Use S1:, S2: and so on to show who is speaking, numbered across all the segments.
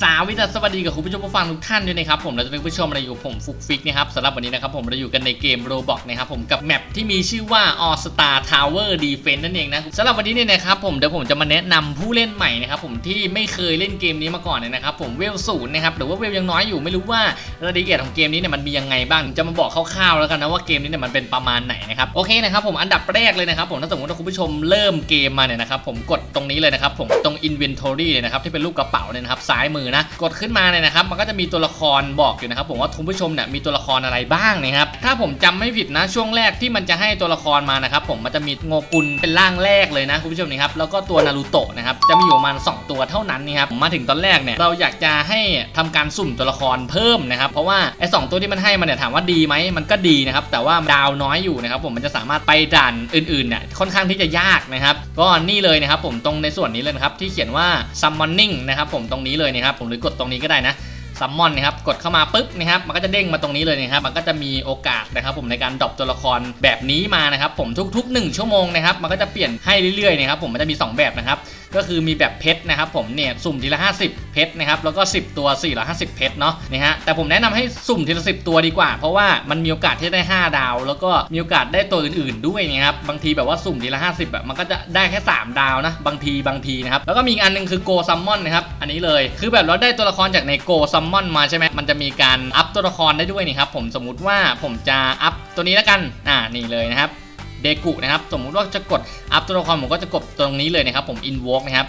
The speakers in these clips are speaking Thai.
S1: สาวิตาสวัสดีกับคุณผู้ชมผู้ฟังทุกท่านด้วยนะครับผมเราจะเป็นผู้ชมอะไรอยู่ผมฟุกฟิกนะครับสำหรับวันนี้นะครับผมเราอยู่กันในเกมโรบอกนะครับผมกับแมปที่มีชื่อว่า All Star Tower Defense นั่นเองนะสำหรับวันนี้เนี่ยนะครับผมเดี๋ยวผมจะมาแนะนำผู้เล่นใหม่นะครับผมที่ไม่เคยเล่นเกมนี้มาก่อนเนี่ยนะครับผมเวลศูนย์นะครับหรือว่าเวลยังน้อยอยู่ไม่รู้ว่ารายละเอียดของเกมนี้เนี่ยมันมียังไงบ้างจะมาบอกคร่าวๆแล้วกันนะว่าเกมนี้เนี่ยมันเป็นประมาณไหนนะครับโอเคนะครับผมอันดับแรกเลยนะครับผมถ้าสมมติว่าคุณผู้ชมเริ่มเกมมาเนี่ยนะครับผมกดตรงนี้เลยนะครับผมตรง Inventory เลยนะครับที่เป็นรูปกระเป๋าเนี่ยนะครับซ้ายมือนะ กดขึ้นมาเนี่ยนะครับ มันก็จะมีตัวละครบอกอยู่นะครับ ผมว่าคุณผู้ชมเนี่ยมีตัวละครอะไรบ้างนะครับ ถ้าผมจำไม่ผิดนะช่วงแรกที่มันจะให้ตัวละครมานะครับ ผมมันจะมีโงกุลเป็นร่างแรกเลยนะคุณผู้ชมนี่ครับ แล้วก็ตัวนารูโตะนะครับ จะมีอยู่ประมาณ2ตัวเท่านั้นนี่ครับ มาถึงตอนแรกเนี่ยเราอยากจะให้ทำการสุ่มตัวละครเพิ่มนะครับ เพราะว่าไอ้สองตัวที่มันให้มาเนี่ยถามว่าดีไหมมันก็ดีนะครับ แต่ว่าดาวน้อยอยู่นะครับ ผมมันจะสามารถไปด่านอื่นๆเนี่ยค่อนข้างที่จะยากนะครับ ก็นี่เลยนะครับ ผมตรงในส่วนนี้เลยนะครับที่เขียนว่า summoning นะครับ ผมตรงนี้เลยนะครับผมหรือกดตรงนี้ก็ได้นะซัมมอนนะครับกดเข้ามาปุ๊บนะครับมันก็จะเด้งมาตรงนี้เลยนะครับมันก็จะมีโอกาสนะครับผมในการดรอปตัวละครแบบนี้มานะครับผมทุกๆ 1 ชั่วโมงนะครับมันก็จะเปลี่ยนให้เรื่อยๆนะครับผมมันจะมี 2 แบบนะครับก็คือมีแบบเพชรนะครับผมเนี่ยสุ่มทีละ 50 เพชรนะครับแล้วก็ 10 ตัว 450 เพชรเนาะนะฮะแต่ผมแนะนำให้สุ่มทีละ 10 ตัวดีกว่า เพราะว่ามันมีโอกาสที่ได้ 5 ดาว แล้วก็มีโอกาสได้ตัวอื่นๆด้วยนะครับบางทีแบบว่าสุ่มทีละ 50แบบมันก็จะได้แค่ 3 ดาวนะบางทีบางทีนะครับแล้วก็มีอีกอันหนึงคือโกซัมมอนนะครับอันนี้เลยคือแบบเราได้ตัวละครจากในโกซัมมอนมาใช่ไหมมันจะมีการอัพตัวละครได้ด้วยนี่ครับผมสมมุติว่าผมจะอัพตัวนี้แล้วกันอ่านี่เลยนะครับ เดกุนะครับ สมมุติว่าจะกดอัพตัวละครผมก็จะกดตรงนี้เลยนะครับผมอินวอล์กนะครับ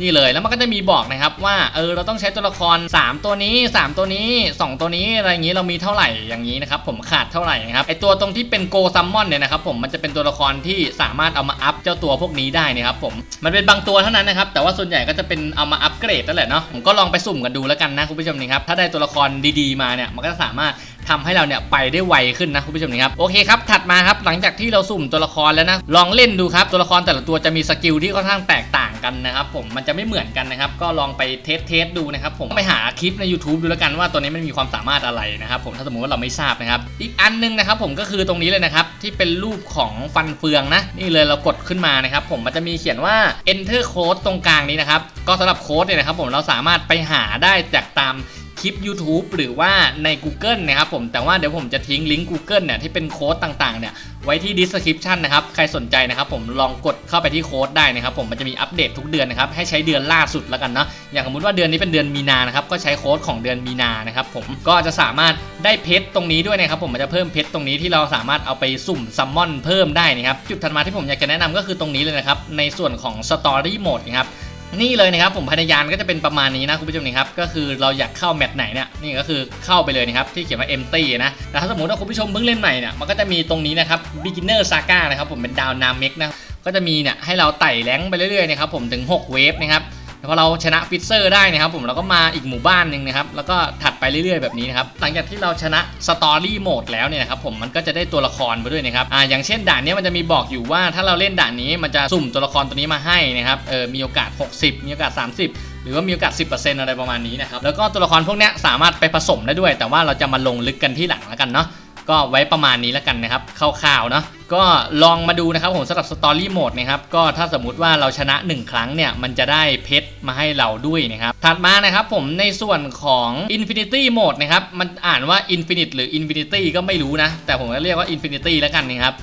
S1: นี่เลยแล้วมันก็จะมีบอกนะครับว่าเออเราต้องใช้ตัวละคร 3 ตัวนี้ 3 ตัวนี้ 2 ตัวนี้อะไรอย่างนี้เรามีเท่าไหร่อย่างนี้นะครับผมขาดเท่าไหร่นะครับไอตัวตรงที่เป็นโกซัมมอนเนี่ยนะครับผมมันจะเป็นตัวละครที่สามารถเอามาอัพเจ้าตัวพวกนี้ได้นะครับผมมันเป็นบางตัวเท่านั้นนะครับแต่ว่าส่วนใหญ่ก็จะเป็นเอามาอัพเกรดนั่นแหละเนาะผมก็ลองไปสุ่มกันดูแล้วกันนะคุณผู้ชมนี่ครับถ้าได้ตัวละครดีๆมาเนี่ยมันก็สามารถทำให้เราเนี่ยไปได้ไวขึ้นนะคุณผู้ชมนะครับโอเคครับถัดมาครับหลังจากที่เราสุ่มตัวละครแล้วนะลองเล่นดูครับตัวละครแต่ละตัวจะมีสกิลที่ค่อนข้างแตกต่าง กันนะครับผมมันจะไม่เหมือนกันนะครับ ก็ลองไปเทสเทสดูนะครับผมไปหาคลิปใน YouTube ดูแล้วกันว่าตัวนี้มันมีความสามารถอะไรนะครับผมถ้าสมมติว่าเราไม่ทราบนะครับ อีกอันหนึงนะครับผมก็คือตรงนี้เลยนะครับที่เป็นรูปของฟันเฟืองนะ นี่เลยเรากดขึ้นมานะครับผมมันจะมีเขียนว่า enter code ตรงกลางนี้นะครับก็สำหรับโค้ดเนี่ยนะครับผมเราสามารถไปหาได้จากตาม คลิป YouTube หรือว่าใน Google นะครับผมแต่ว่าเดี๋ยวผมจะทิ้งลิงก์ Google เนี่ยที่เป็นโค้ดต่างๆเนี่ยไว้ที่ description นะครับใครสนใจนะครับผมลองกดเข้าไปที่โค้ดได้นะครับผมมันจะมีอัปเดตทุกเดือนนะครับให้ใช้เดือนล่าสุดแล้วกันเนาะอย่างสมมติว่าเดือนนี้เป็นเดือนมีนานะครับก็ใช้โค้ดของเดือนมีนานะครับผมก็จะสามารถได้เพชรตรงนี้ด้วยนะครับผมมันจะเพิ่มเพชรตรงนี้ที่เราสามารถเอาไปสุ่มซัมมอนเพิ่มได้นะครับจุดถัดมาที่ผมอยากจะแนะนำก็คือตรงนี้เลยนะครับในส่วนของ Story Mode นะครับ นี่เลยนะครับผมพยานก็จะเป็นประมาณนี้นะคุณผู้ชมนะครับก็คือเราอยากเข้าแมตช์ไหนเนี่ยนี่ก็คือเข้าไปเลยนะครับที่เขียนว่า empty นะแต่ถ้าสมมติว่าคุณผู้ชมเพิ่งเล่นใหม่เนี่ยมันก็จะมีตรงนี้นะครับ beginner saga นะครับผมเป็นดาวนามิกนะก็จะมีเนี่ยให้เราไต่แรงไปเรื่อยๆนะครับผมถึง 6 เวฟนะครับ พอเราชนะฟิเซอร์ได้นะครับผมเราก็มาอีกหมู่บ้านหนึ่งนะครับแล้วก็ถัดไปเรื่อยๆแบบนี้นะครับหลังจากที่เราชนะสตอรี่โหมดแล้วเนี่ยนะครับผมมันก็จะได้ตัวละครไปด้วยนะครับอ่าอย่างเช่นด่านนี้มันจะมีบอกอยู่ว่าถ้าเราเล่นด่านนี้มันจะสุ่มตัวละครตัวนี้มาให้นะครับเออมีโอกาส 60 มีโอกาส 30หรือว่ามีโอกาส 10%อะไรประมาณนี้นะครับ แล้วก็ตัวละครพวกนี้สามารถไปผสมได้ด้วย แต่ว่าเราจะมาลงลึกกันที่หลังแล้วกันเนาะ ก็ไว้ประมาณนี้แล้วกันนะครับ คร่าวๆเนาะ ก็ลองมาดูนะครับผมสำหรับสตอรี่โหมดนะครับก็ถ้าสมมุติว่าเราชนะ 1 ครั้งเนี่ย มันจะได้เพชรมาให้เราด้วยนะครับ ถัดมานะครับผมในส่วนของ Infinity Mode นะครับ มันอ่านว่า Infinite หรือ Infinity ก็ไม่รู้นะ แต่ผมก็เรียกว่า Infinity แล้วกันนะครับ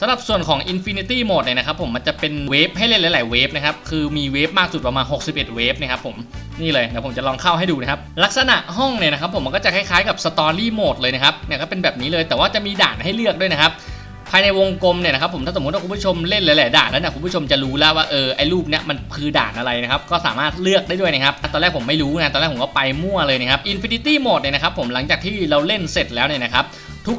S1: สำหรับส่วนของ Infinity Mode เนี่ยนะครับผมมันจะเป็นเวฟให้เล่นหลาย ๆ เวฟนะครับ คือมีเวฟมากสุดประมาณ 61 เวฟนะครับผมนี่เลยเดี๋ยวผมจะลองเข้าให้ดูนะครับ ลักษณะห้องเนี่ยนะครับผมมันก็จะคล้าย ๆ กับ Story Mode เลยนะครับเนี่ยก็เป็นแบบนี้เลยแต่ว่าจะมีด่านให้เลือกด้วยนะครับ ภายในวงกลมเนี่ยนะครับผมถ้าสมมติว่าคุณผู้ชมเล่นหลายๆด่านแล้วเนี่ยคุณผู้ชมจะรู้แล้วว่าเออไอ้รูปเนี้ยมันคือด่านอะไรนะครับก็สามารถเลือกได้ด้วยนะครับตอนแรกผมไม่รู้นะตอนแรกผมก็ไปมั่วเลยนะครับ Infinity Mode เนี่ยนะครับผมหลังจากที่เราเล่นเสร็จแล้วเนี่ยนะครับ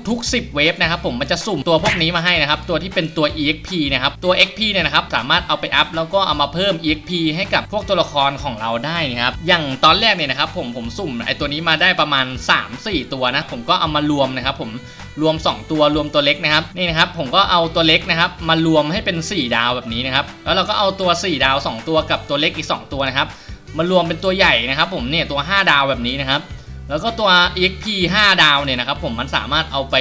S1: ทุกๆ 10 เวฟนะครับผมมันจะสุ่มตัวพวกนี้มาให้นะครับ ตัวที่เป็นตัว EXP นะครับ ตัว XP เนี่ยนะครับ สามารถเอาไปอัพแล้วก็เอามาเพิ่ม EXP ให้กับพวกตัวละครของเราได้นะครับ อย่างตอนแรกเนี่ยนะครับผมผมสุ่มไอตัวนี้มาได้ประมาณ 3-4 ตัวนะ ผมก็เอามารวมนะครับผม รวม 2 ตัวรวมตัวเล็กนะครับนี่นะครับผมก็เอาตัวเล็กนะครับมารวมให้เป็น 4 ดาวแบบนี้นะครับแล้วเราก็เอาตัว 4 ดาว 2 ตัวกับตัวเล็กอีก 2 ตัวนะครับมารวมเป็นตัวใหญ่นะครับ ผมเนี่ยตัว 5 ดาวแบบนี้นะครับแล้วก็ตัว EXP 5 ดาวเนี่ยนะครับผมมันสามารถเอาไป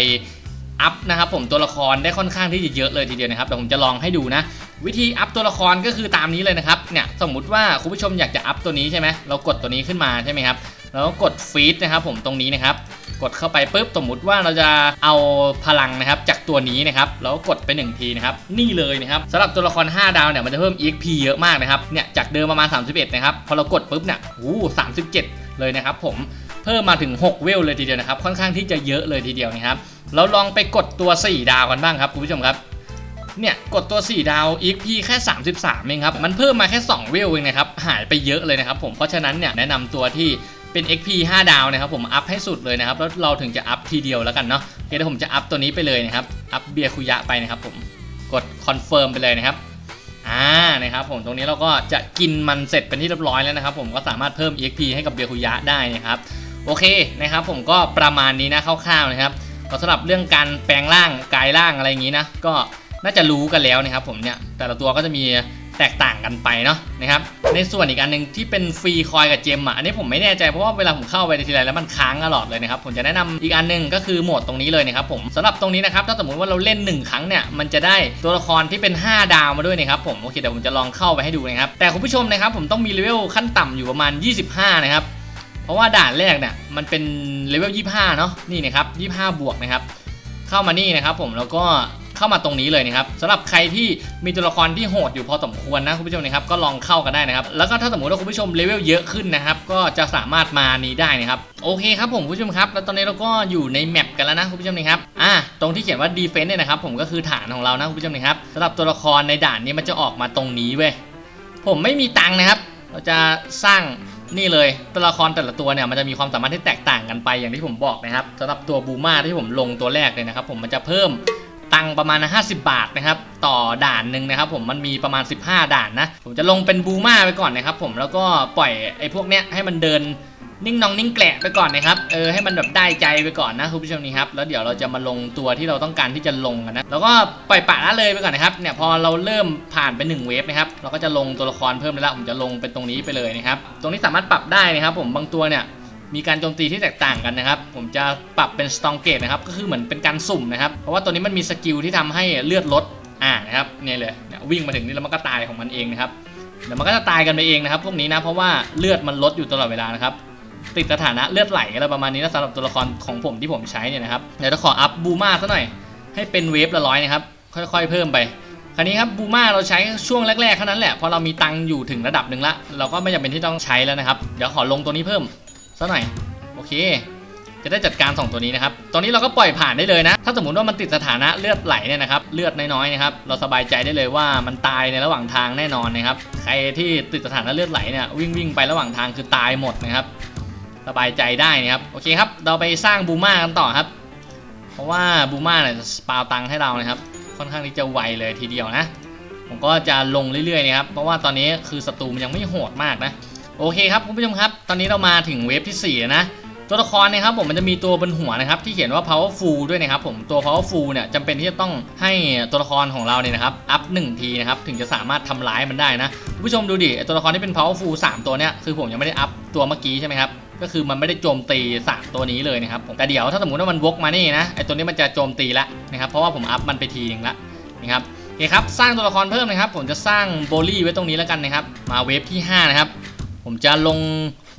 S1: อัพนะครับผมตัวละครได้ค่อนข้างที่จะเยอะเลยทีเดียวนะครับเดี๋ยวผมจะลองให้ดูนะ วิธีอัพตัวละครก็คือตามนี้เลยนะครับเนี่ยสมมุติว่าคุณผู้ชมอยากจะอัพตัวนี้ใช่ไหมเรากดตัวนี้ขึ้นมาใช่ไหมครับ แล้วกดฟีดนะครับผมตรงนี้นะครับกดเข้าไปปุ๊บสมมุติว่าเราจะเอาพลังนะครับจากตัวนี้นะครับแล้วกดไปหนึ่งทีนะครับนี่เลยนะครับสำหรับตัวละคร 5 ดาวเนี่ยมันจะเพิ่ม EXP เยอะมากนะครับเนี่ยจากเดิมประมาณ 31 นะครับพอเรากดปุ๊บเนี่ยโอ้37เลยนะครับผมเพิ่มมาถึง 6 เวลเลยทีเดียวนะครับค่อนข้างที่จะเยอะเลยทีเดียวนะครับเราลองไปกดตัว 4 ดาวกันบ้างครับคุณผู้ชมครับเนี่ยกดตัว 4 ดาว EXP แค่ 33เองครับ มันเพิ่มมาแค่ 2 เวลเองนะครับ หายไปเยอะเลยนะครับผม เพราะฉะนั้นเนี่ยแนะนำตัวที่ เป็น XP 5 ดาวนะครับผมอัพให้สุดเลยนะครับแล้วเราถึงจะอัพทีเดียวแล้วกันเนาะโอเคเดี๋ยวผมจะอัพตัวนี้ไปเลยนะครับอัพเบียร์คุยะไปนะครับผมกดคอนเฟิร์มไปเลยนะครับอ่านะครับผมตรงนี้เราก็จะกินมันเสร็จเป็นที่เรียบร้อยแล้วนะครับผมก็สามารถเพิ่ม EXP ให้กับเบียร์คุยะได้นะครับโอเคนะครับผมก็ประมาณนี้นะคร่าวๆนะครับก็สำหรับเรื่องการแปลงร่างกายร่างอะไรอย่างนี้นะก็น่าจะรู้กันแล้วนะครับผมเนี่ยแต่ละตัวก็จะมี แตกต่างกันไปเนาะนะครับในส่วนอีกอันหนึ่งที่เป็นฟรีคอยกับเจมอะอันนี้ผมไม่แน่ใจเพราะว่าเวลาผมเข้าไปในทีไรแล้วมันค้างตลอดเลยนะครับผมจะแนะนำอีกอันหนึ่งก็คือโหมดตรงนี้เลยนะครับผมสำหรับตรงนี้นะครับถ้าสมมติว่าเราเล่น 1 ครั้งเนี่ยมันจะได้ตัวละครที่เป็น 5 ดาวมาด้วยนะครับผมโอเคเดี๋ยวผมจะลองเข้าไปให้ดูนะครับแต่คุณผู้ชมนะครับผมต้องมีเลเวลขั้นต่ำอยู่ประมาณ 25 นะครับเพราะว่าด่านแรกเนี่ยมันเป็นเลเวล25 เนาะนี่นะครับ25 บวกนะครับเข้ามานี่นะครับผมแล้วก็ เข้ามาตรงนี้เลยนะครับสำหรับใครที่มีตัวละครที่โหดอยู่พอสมควรนะคุณผู้ชมนะครับก็ลองเข้ากันได้นะครับแล้วก็ถ้าสมมติว่าคุณผู้ชมเลเวลเยอะขึ้นนะครับก็จะสามารถมานี้ได้นะครับโอเคครับผมผู้ชมครับแล้วตอนนี้เราก็อยู่ในแมปกันแล้วนะคุณผู้ชมนะครับอะตรงที่เขียนว่า defense เนี่ยนะครับผมก็คือฐานของเรานะคุณผู้ชมนะครับสำหรับตัวละครในด่านนี้มันจะออกมาตรงนี้เว้ยผมไม่มีตังค์นะครับ เราจะสร้างนี่เลยตัวละครแต่ละตัวเนี่ยมันจะมีความสามารถที่แตกต่างกันไปอย่างที่ผมบอกนะครับสำหรับตัวบูมาที่ผมลงตัวแรกเลยนะครับ ผมมันจะเพิ่ม ตังค์ประมาณ 50 บาทนะครับ ต่อด่านหนึ่งนะครับ ผมมันมีประมาณ 15 ด่านนะ ผมจะลงเป็นบูมาไปก่อนนะครับ ผมแล้วก็ปล่อยไอ้พวกเนี้ยให้มันเดินนิ่งนองนิ่งแกละไปก่อนนะครับ เออให้มันแบบได้ใจไปก่อนนะคุณผู้ชมนี่ครับ แล้วเดี๋ยวเราจะมาลงตัวที่เราต้องการที่จะลงกันนะ แล้วก็ปล่อยปะละเลยไปก่อนนะครับ เนี่ยพอเราเริ่มผ่านไป1เวฟนะครับ เราก็จะลงตัวละครเพิ่มแล้ว ผมจะลงเป็นตรงนี้ไปเลยนะครับ ตรงนี้สามารถปรับได้นะครับ ผมบางตัวเนี่ย มีการโจมตีที่แตกต่างกันนะครับ ผมจะปรับเป็นสตองเกตนะครับ ก็คือเหมือนเป็นการสุ่มนะครับ เพราะว่าตัวนี้มันมีสกิลที่ทำให้เลือดลด อ่านะครับเนี่ยเลยเนี่ยวิ่งมาถึงนี่แล้วมันก็ตายของมันเองนะครับเดี๋ยวมันก็จะตายกันไปเองนะครับ พวกนี้นะเพราะว่าเลือดมันลดอยู่ตลอดเวลานะครับติดสถานะเลือดไหลอะไรประมาณนี้นะสำหรับตัวละครของผมที่ผมใช้เนี่ยนะครับเดี๋ยวจะขออัพบูมาซะหน่อยให้เป็นเวฟละร้อยนะครับค่อยๆ เพิ่มไปคราวนี้ครับบูมาเราใช้ช่วงแรกๆเท่านั้นแหละพอเรามีตังค์อยู่ถึงระดับหนึ่งละเราก็ไม่จำเป็นที่ต้องใช้แล้วนะครับเดี๋ยวขอลงตัวนี้เพิ่ม ซะหน่อยโอเค จะได้จัดการสองตัวนี้นะครับ ตอนนี้เราก็ปล่อยผ่านได้เลยนะ ถ้าสมมติว่ามันติดสถานะเลือดไหลเนี่ยนะครับ เลือดน้อยๆนะครับ เราสบายใจได้เลยว่ามันตายในระหว่างทางแน่นอนนะครับ ใครที่ติดสถานะเลือดไหลเนี่ยวิ่งวิ่งๆไประหว่างทางคือตายหมดนะครับ สบายใจได้นะครับ โอเคครับ เราไปสร้างบูมากันต่อครับ เพราะว่าบูมาเนี่ยจะสปาวตังค์ให้เรานะครับ ค่อนข้างที่จะไวเลยทีเดียวนะ ผมก็จะลงเรื่อยๆนะครับ เพราะว่าตอนนี้คือศัตรูมันยังไม่โหดมากนะ โอเคครับคุณผู้ชมครับ ตอนนี้เรามาถึงเวฟที่4แล้วนะตัวละครเนะครับผมมันจะมีตัวบนหัวนะครับที่เขียนว่า powerful ด้วยนะครับผมตัว powerful เนี่ยจำเป็นที่จะต้องให้ตัวละครของเราเนี่ยนะครับอัพ1ทีนะครับถึงจะสามารถทำร้ายมันได้นะผู้ชมดูดิไอตัวละครที่เป็น powerful 3 ตัวเนี่ยคือผมยังไม่ได้อัพตัวเมื่อกี้ใช่ไหมครับก็คือมันไม่ได้โจมตี 3 ตัวนี้เลยนะครับผมแต่เดี๋ยวถ้าสมมติว่ามันวกมานี่นะไอตัวนี้มันจะโจมตีละนะครับเพราะว่าผมอัพมันไปทีหนึงละนะครับโอเคครับสร้างตัวละครเพิ่มนะครับ ผมจะสร้างโบลี่ไว้ตรงนี้แล้วกันนะครับมาเวฟที่ห้านะครับ ผมจะลง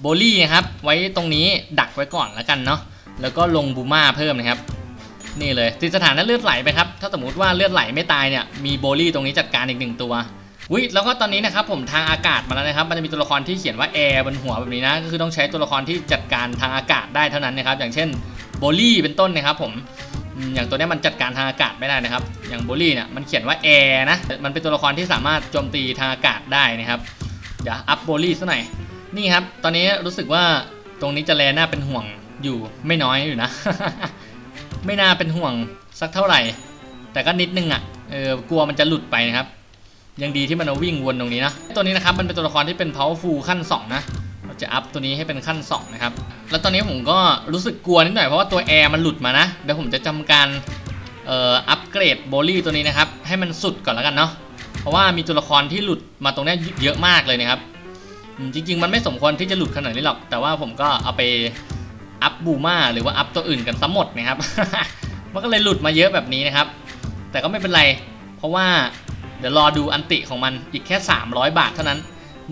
S1: โบลี่นะครับ ไว้ตรงนี้ดักไว้ก่อนแล้วกันเนาะแล้วก็ลงบูมาเพิ่มนะครับ นี่เลยติดสถานะเลือดไหลไปครับ ถ้าสมมติว่าเลือดไหลไม่ตายเนี่ยมีโบลี่ตรงนี้จัดการอีกหนึ่งตัววิแล้วก็ตอนนี้นะครับผมทางอากาศมาแล้วนะครับ มันจะมีตัวละครที่เขียนว่าแอร์บนหัวแบบนี้นะ ก็คือต้องใช้ตัวละครที่จัดการทางอากาศได้เท่านั้นนะครับ อย่างเช่นโบลี่เป็นต้นนะครับผมอย่างตัวนี้มันจัดการทางอากาศไม่ได้นะครับ อย่างโบลี่เนี่ยมันเขียนว่าแอร์นะ มันเป็นตัวละครที่สามารถโจมตีทางอากาศได้นะครับ เดี๋ยวอัพโบลี่ซะหน่อย นี่ครับ ตอนนี้รู้สึกว่าตรงนี้จะแลน่าเป็นห่วงอยู่ไม่น้อยอยู่นะ ไม่น่าเป็นห่วงสักเท่าไหร่ แต่ก็นิดนึงอะ เออกลัวมันจะหลุดไปนะครับ ยังดีที่มันวิ่งวนตรงนี้นะ ตัวนี้นะครับมันเป็นตัวละครที่เป็น powerful ขั้น 2 นะ เราจะอัพตัวนี้ให้เป็นขั้น 2 นะครับ แล้วตอนนี้ผมก็รู้สึกกลัวนิดหน่อยเพราะว่าตัวแอร์มันหลุดมานะ เดี๋ยวผมจะจำการอ,อ,อัปเกรดโบลี่ตัวนี้นะครับ ให้มันสุดก่อนแล้วกันเนาะ เพราะว่ามีตัวละครที่หลุดมาตรงนี้เยอะมากเลยนะครับจริง ๆ มันไม่สมควรที่จะหลุดขนาดนี้หรอก แต่ว่าผมก็เอาไปอัพบูมาหรือว่าอัพตัวอื่นกันซะหมดนะครับ มันก็เลยหลุดมาเยอะแบบนี้นะครับ แต่ก็ไม่เป็นไร เพราะว่าเดี๋ยวรอดูอันติของมันอีกแค่ 300 บาทเท่านั้น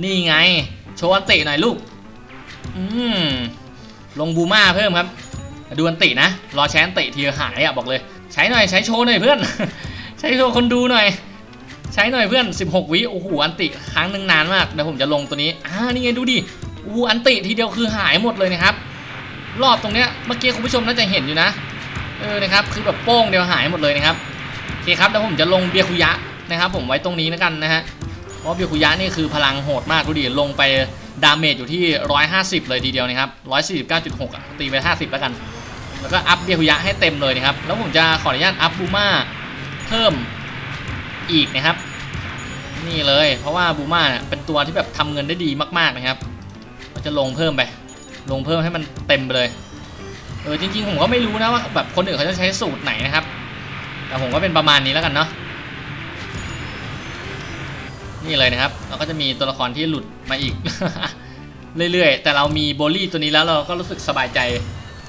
S1: นี่ไง โชว์อันติหน่อยลูก อืม ลงบูมาเพิ่มครับ ดูอันตินะ รอใช้อันติทีหายอะบอกเลย ใช้หน่อยใช้โชว์หน่อยเพื่อน ใช้โชว์คนดูหน่อย ใช้หน่อยเพื่อน 16 วิโอ้โหอันติครั้งหนึ่งนานมากเดี๋ยวผมจะลงตัวนี้อ่านี่ไงดูดิอู้อันติทีเดียวคือหายหมดเลยนะครับ รอบตรงเนี้ยเมื่อกี้คุณผู้ชมน่าจะเห็นอยู่นะเออนะครับคือแบบโป้งเดียวหายหมดเลยนะครับโอเคครับแล้วผมจะลงเบียคุยะนะครับ ผมไว้ตรงนี้แล้วกันนะฮะเพราะเบียคุยะนี่คือพลังโหดมากดูดิลงไปดาเมจอยู่ที่ 150 เลยทีเดียวนะครับ149.6อตีไป 50 แล้วกัน แล้วก็อัพเบียคุยะให้เต็มเลยนะครับแล้วผมจะขออนุญาตอัพบูมาเพิ่ม อีกนะครับ นี่เลย เพราะว่าบูมาเนี่ยเป็นตัวที่แบบทำเงินได้ดีมากๆนะครับก็จะลงเพิ่มไป ลงเพิ่มให้มันเต็มไปเลยเออจริงๆผมก็ไม่รู้นะว่าแบบคนอื่นเขาจะใช้สูตรไหนนะครับแต่ผมก็เป็นประมาณนี้แล้วกันเนาะนี่เลยนะครับ เราก็จะมีตัวละครที่หลุดมาอีก เรื่อยๆ แต่เรามีโบลี่ตัวนี้แล้วเราก็รู้สึกสบายใจ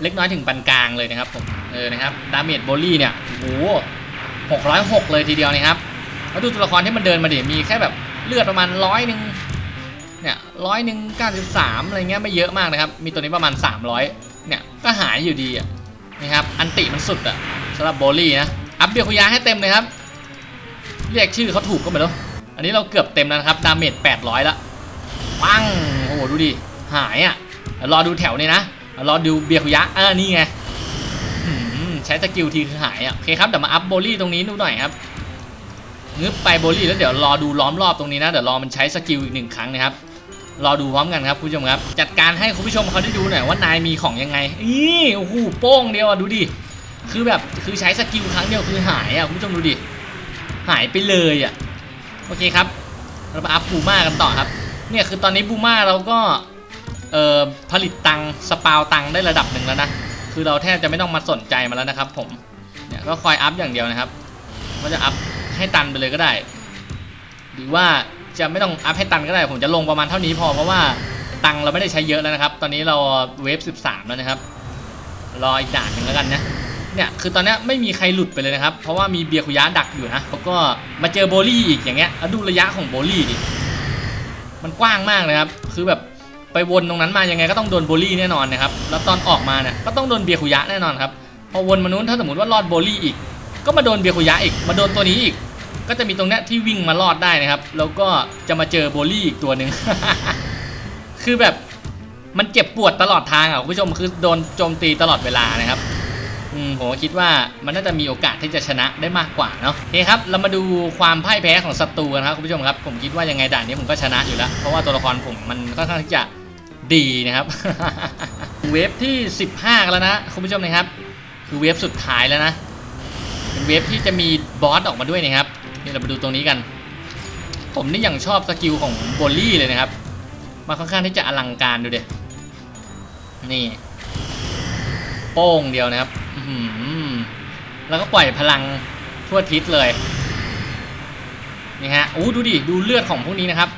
S1: เล็กน้อยถึงปานกลางเลยนะครับผมเออนะครับดาเมจโบลี่เนี่ยโอ้โหหกร้อยหกเลยทีเดียวนะครับ แล้วดูตัวละครที่มันเดินมาดิมีแค่แบบเลือดประมาณร้อยหนึ่งเนี่ยร้อยหนึ่งเก้าสิบสามอะไรเงี้ยไม่เยอะมากนะครับ มีตัวนี้ประมาณสามร้อยเนี่ยก็หายอยู่ดีอะนะครับอันติมันสุดอะสำหรับโบลี่นะอัพเบียคุยาให้เต็มเลยครับ เรียกชื่อเขาถูกก็ไม่รู้อันนี้เราเกือบเต็มแล้วนะครับดาเมจ800แล้วปังโอ้โหดูดิหายอะรอดูแถวนี้นะรอดูเบียคุยะอ่านี่ไงใช้สกิลทีคือหายอะโอเคครับเดี๋ยวมาอัพโบลี่ตรงนี้ดูหน่อยครับ งึบไปโบลี่แล้วเดี๋ยวรอดูล้อมรอบตรงนี้นะเดี๋ยวรอมันใช้สกิลอีกหนึ่งครั้งนะครับรอดูพร้อมกันครับคุณผู้ชมครับ จัดการให้คุณผู้ชมเขาได้ดูหน่อยว่านายมีของยังไงนี่โอ้โหโป้งเดียวอะดูดิคือแบบคือใช้สกิลครั้งเดียวคือหายอะคุณผู้ชมดูดิหายไปเลยอะโอเคครับเรามาอัพบูมากันต่อครับเนี่ยคือตอนนี้บูมาเราก็เอ่อผลิตตังสปาวตังได้ระดับหนึ่งแล้วนะคือเราแทบจะไม่ต้องมาสนใจมันแล้วนะครับ ผมเนี่ยก็คอยอัพอย่างเดียวนะครับว่าจะอัพ ให้ตันไปเลยก็ได้ หรือว่าจะไม่ต้องอัพให้ตันก็ได้ ผมจะลงประมาณเท่านี้พอเพราะว่าตังเราไม่ได้ใช้เยอะแล้วนะครับ ตอนนี้เราเวฟ 13 แล้วนะครับ รออีกด่านหนึ่งแล้วกันนะ เนี่ยคือตอนนี้ไม่มีใครหลุดไปเลยนะครับ เพราะว่ามีเบียร์คุยะดักอยู่นะแล้วก็มาเจอโบลี่อีกอย่างเงี้ยแล้วดูระยะของโบลี่ดิมันกว้างมากเลยครับ คือแบบไปวนตรงนั้นมายังไงก็ต้องโดนโบลี่แน่นอนนะครับ แล้วตอนออกมาเนี่ยก็ต้องโดนเบียร์คุยะแน่นอนครับ พอวนมานู้นถ้าสมมติว่ารอดโบลี่อีก ก็มาโดนเบียคุยะอีก มาโดนตัวนี้อีก ก็จะมีตรงเนี้ยที่วิ่งมารอดได้นะครับ แล้วก็จะมาเจอโบลี่อีกตัวหนึ่ง คือแบบมันเจ็บปวดตลอดทางอะคุณผู้ชมคือโดนโจมตีตลอดเวลานะครับอืมผมคิดว่ามันน่าจะมีโอกาสที่จะชนะได้มากกว่าเนาะโอเคครับ เรามาดูความพ่ายแพ้ของศัตรูกันครับคุณผู้ชมครับ ผมคิดว่ายังไงด่านนี้ผมก็ชนะอยู่แล้ว เพราะว่าตัวละครผมมันค่อนข้างที่จะดีนะครับ เวฟที่ 15 แล้วนะคุณผู้ชมนะครับ คือเวฟสุดท้ายแล้วนะ เป็นเวฟที่จะมีบอสออกมาด้วยนะครับนี่เราไปดูตรงนี้กัน ผมนี่อย่างชอบสกิลของโบลลี่เลยนะครับ มาค่อนข้างที่จะอลังการดูเด็นี่โป้งเดียวนะครับแล้วก็ปล่อยพลังทั่วทิศเลยนี่ฮะอู้ดูดิดูเลือดของพวกนี้นะครับ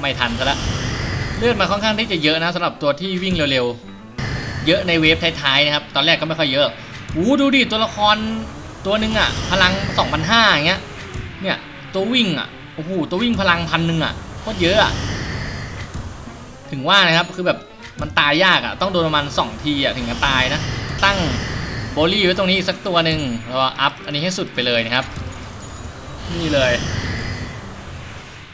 S1: ไม่ทันซะละเลือดมันค่อนข้างที่จะเยอะนะสำหรับตัวที่วิ่งเร็วๆเยอะในเวฟท้ายๆนะครับ ตอนแรกก็ไม่ค่อยเยอะ อู้ดูดิตัวละครตัวหนึ่งอะพลัง2,500อย่างเงี้ย เนี่ย ตัววิ่งอะโอ้โห ตัววิ่งพลังพันหนึ่งอะโคตรเยอะอะถึงว่านะครับ คือแบบมันตายยากอะต้องโดนประมาณ2ทีอะถึงจะตายนะ ตั้งโบลี่ไว้ตรงนี้สักตัวหนึ่งแล้วอัพอันนี้ให้สุดไปเลยนะครับ นี่เลย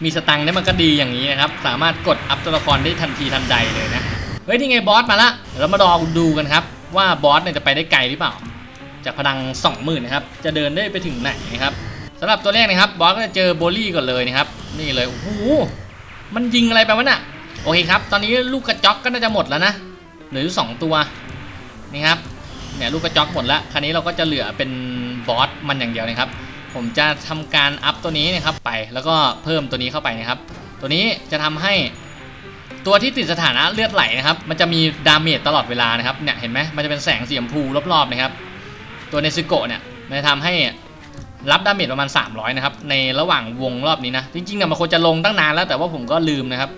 S1: มีสตังค์เนี่ยมันก็ดีอย่างนี้นะครับ สามารถกดอัพตัวละครได้ทันทีทันใดเลยนะ เฮ้ย นี่ไงบอสมาละเดี๋ยวเรามาดอดูกันครับว่าบอสเนี่ยจะไปได้ไกลหรือเปล่า จากพลัง 20,000นะครับ จะเดินได้ไปถึงไหนนะครับสำหรับตัวแรกนะครับบอสก็จะเจอโบลี่ก่อนเลยนะครับ นี่เลยโอ้โหมันยิงอะไรไปวะน่ะโอเคครับ ตอนนี้ลูกกระจอกก็น่าจะหมดแล้วนะเหลืออยู่สองตัวนี่ครับเนี่ยลูกกระจอกหมดแล้วคราวนี้เราก็จะเหลือเป็นบอสมันอย่างเดียวนะครับ ผมจะทำการอัพตัวนี้นะครับไปแล้วก็เพิ่มตัวนี้เข้าไปนะครับ ตัวนี้จะทำให้ตัวที่ติดสถานะเลือดไหลนะครับ มันจะมีดาเมจตลอดเวลานะครับเนี่ยเห็นไหมมันจะเป็นแสงสีชมพูรอบๆนะครับ ตัวเนซึโกะเนี่ยมันจะทำให้รับดาเมจประมาณ 300 นะครับ ในระหว่างวงรอบนี้นะ จริงๆเนี่ยมันควรจะลงตั้งนานแล้วแต่ว่าผมก็ลืมนะครับ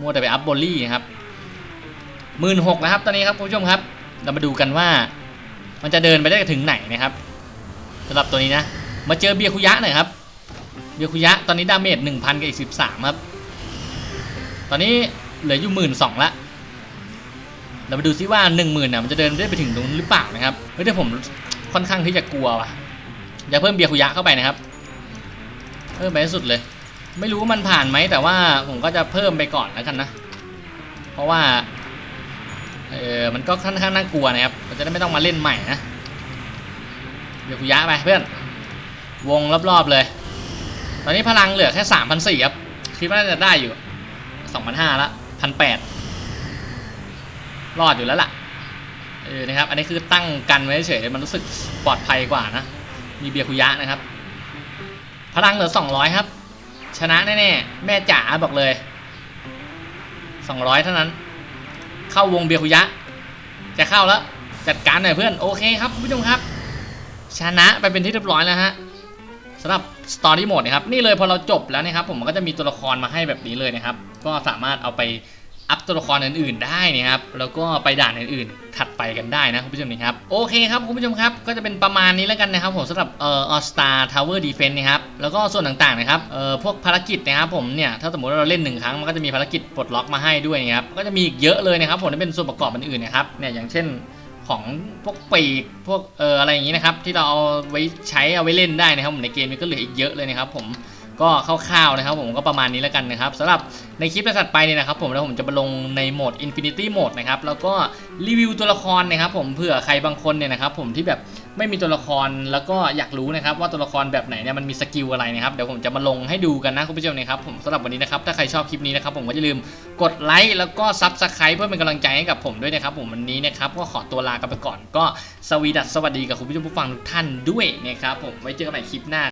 S1: มัวแต่ไปอัพบอลลี่นะครับหมื่นหกนะครับ ตอนนี้ครับคุณผู้ชมครับ เรามาดูกันว่า มันจะเดินไปได้ถึงไหนนะครับสำหรับตัวนี้นะ มาเจอเบียคุยะหน่อยครับ เบียคุยะตอนนี้ดาเมจ1,000กับอีก13 ครับ ตอนนี้เหลืออยู่หมื่นสองละเรามาดูซิว่า 1 0,000น่ะมันจะเดินได้ไปถึงตรงนู้นหรือเปล่านะครับเฮ้ยแต่ผม ค่อนข้างที่จะกลัวว่ะอย่าเพิ่มเบียร์คุยะเข้าไปนะครับ เพิ่มไปสุดเลย ไม่รู้ว่ามันผ่านไหมแต่ว่าผมก็จะเพิ่มไปก่อนแล้วกันนะ เพราะว่าเออมันก็ค่อนข้างน่ากลัวนะครับเราจะได้ไม่ต้องมาเล่นใหม่นะเบียร์คุยะไปเพื่อน วงรอบๆเลย ตอนนี้พลังเหลือแค่สามพันสี่ครับคิดว่าน่าจะได้อยู่สองพันห้าละพันแปดรอดอยู่แล้วล่ะ เออนะครับ อันนี้คือตั้งกันไว้เฉยมันรู้สึกปลอดภัยกว่านะ มีเบียคุยะนะครับ พลังเหลือสองร้อยครับ ชนะแน่ๆแม่จ๋าบอกเลยสองร้อยเท่านั้น เข้าวงเบียคุยะ จะเข้าแล้ว จัดการหน่อยเพื่อน โอเคครับคุณผู้ชมครับ ชนะไปเป็นที่เรียบร้อยแล้วฮะสำหรับสตอรี่โหมดนะครับ นี่เลยพอเราจบแล้วนะครับ ผมมันก็จะมีตัวละครมาให้แบบนี้เลยนะครับ ก็สามารถเอาไป อัพตัวละครอื่นๆได้นะครับ แล้วก็ไปด่านอื่นๆถัดไปกันได้นะคุณผู้ชมนะครับ โอเคครับคุณผู้ชมครับ ก็จะเป็นประมาณนี้แล้วกันนะครับผมสำหรับเอ่อ All Star Tower Defense นะครับ แล้วก็ส่วนต่างๆนะครับ เอ่อพวกภารกิจนะครับผมเนี่ย ถ้าสมมติเราเล่นหนึ่งครั้งมันก็จะมีภารกิจปลดล็อกมาให้ด้วยนะครับ ก็จะมีอีกเยอะเลยนะครับผมที่เป็นส่วนประกอบอื่นๆนะครับ เนี่ยอย่างเช่นของพวกปีกพวกเอ่ออะไรอย่างนี้นะครับที่เราเอาไว้ใช้เอาไว้เล่นได้นะครับผมในเกมนี้ก็เหลืออีกเยอะเลยนะครับผม ก็คร่าวๆนะครับผมก็ประมาณนี้แล้วกันนะครับสำหรับในคลิปถัดไปเนี่ยนะครับผมแล้วผมจะมาลงในโหมด Infinity Mode นะครับแล้วก็รีวิวตัวละครนะครับผมเผื่อใครบางคนเนี่ยนะครับผมที่แบบไม่มีตัวละครแล้วก็อยากรู้นะครับว่าตัวละครแบบไหนเนี่ยมันมีสกิลอะไรนะครับเดี๋ยวผมจะมาลงให้ดูกันนะคุณผู้ชมนะครับผมสำหรับวันนี้นะครับถ้าใครชอบคลิปนี้นะครับผมก็อย่าลืมกดไลค์แล้วก็ซับสไครป์เพื่อเป็นกำลังใจให้กับผมด้วยนะครับผมวันนี้นะครับก็ขอตัวลากันไปก่อนก็สวีดัสสวัสดีกับคุณผู้ชมผู้ฟังทุกท่านด้วยนะครับผมไว้เจอกันใหม่คลิปหน้า